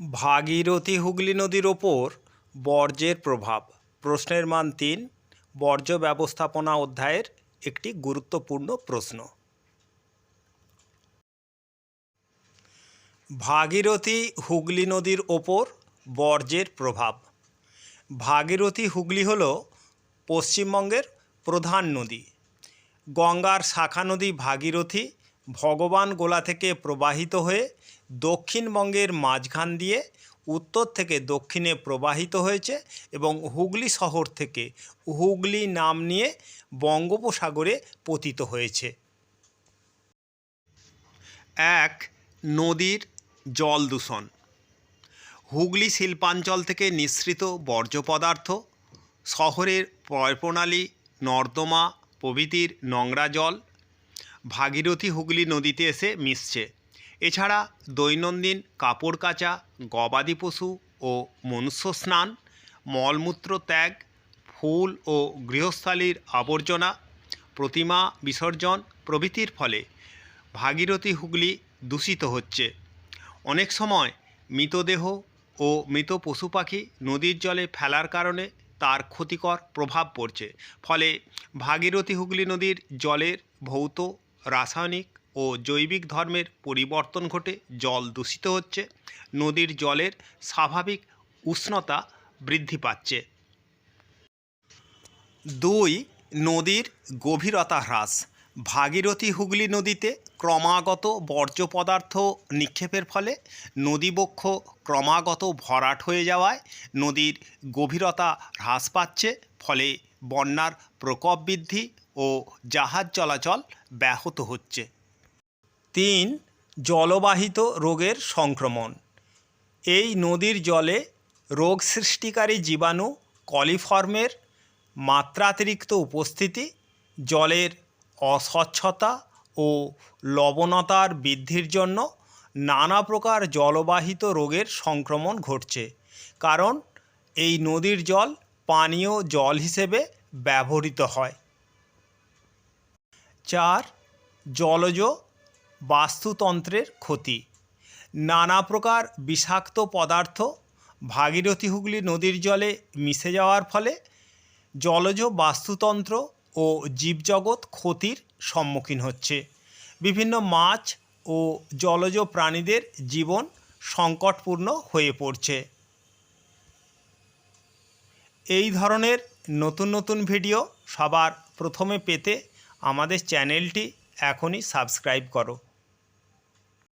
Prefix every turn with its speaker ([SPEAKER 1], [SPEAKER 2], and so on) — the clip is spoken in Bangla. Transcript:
[SPEAKER 1] ভাগীরথী হুগলি নদীর ওপর বর্জ্যের প্রভাব। প্রশ্নের মান তিন, বর্জ্য ব্যবস্থাপনা অধ্যায়ের একটি গুরুত্বপূর্ণ প্রশ্ন। ভাগীরথী হুগলি নদীর ওপর বর্জ্যের প্রভাব। ভাগীরথী হুগলি হল পশ্চিমবঙ্গের প্রধান নদী। গঙ্গার শাখা নদী ভাগীরথী ভগবান গোলা থেকে প্রবাহিত হয়ে দক্ষিণবঙ্গের মাঝখান দিয়ে উত্তর থেকে দক্ষিণে প্রবাহিত হয়েছে এবং হুগলি শহর থেকে হুগলি নাম নিয়ে বঙ্গোপসাগরে পতিত হয়েছে। এক, নদীর জল দূষণ। হুগলি শিল্পাঞ্চল থেকে নিঃসৃত বর্জ্য পদার্থ, শহরের প্রণালী নর্দমা প্রভৃতির নোংরা জল ভাগীরথী হুগলি নদীতে এসে মিশছে। এছাড়া দৈনন্দিন কাপড় কাচা, গবাদি পশু ও মনুষ্য স্নান, মলমূত্র ত্যাগ, ফুল ও গৃহস্থালির আবর্জনা, প্রতিমা বিসর্জন প্রভৃতির ফলে ভাগীরথী হুগলি দূষিত হচ্ছে। অনেক সময় মৃতদেহ ও মৃত পশু পাখি নদীর জলে ফেলার কারণে তার ক্ষতিকর প্রভাব পড়ছে। ফলে ভাগীরথী হুগলি নদীর জলের ভৌত রাসায়নিক ও জৈবিক ধর্মের পরিবর্তন ঘটে, জল দূষিত হচ্ছে, নদীর জলের স্বাভাবিক উষ্ণতা বৃদ্ধি পাচ্ছে। দুই, নদীর গভীরতা হ্রাস। ভাগীরথী হুগলি নদীতে ক্রমাগত বর্জ্য পদার্থ নিক্ষেপের ফলে নদীবক্ষ ক্রমাগত ভরাট হয়ে যাওয়ায় নদীর গভীরতা হ্রাস পাচ্ছে, ফলে বন্যার প্রকোপ বৃদ্ধি ও জাহাজ চলাচল ব্যাহত হচ্ছে। তিন, জলবাহিত রোগের সংক্রমণ। এই নদীর জলে রোগ সৃষ্টিকারী জীবাণু কলিফর্মের মাত্রাতিরিক্ত উপস্থিতি, জলের অস্বচ্ছতা ও লবণতার বৃদ্ধির জন্য নানা প্রকার জলবাহিত রোগের সংক্রমণ ঘটছে, কারণ এই নদীর জল পানীয় জল হিসেবে ব্যবহৃত হয়। চার জলজ বাস্তুতন্ত্রের ক্ষতি। নানা প্রকার বিষাক্ত পদার্থ ভাগীরথী হুগলি নদীর জলে মিশে যাওয়ার ফলে জলজ বাস্তুতন্ত্র ও জীবজগৎ ক্ষতির সম্মুখীন হচ্ছে। বিভিন্ন মাছ ও জলজ প্রাণীদের জীবন সংকটপূর্ণ হয়ে পড়ছে। এই ধরনের নতুন নতুন ভিডিও সবার প্রথমে পেতে আমাদের চ্যানেলটি এখনই সাবস্ক্রাইব করো।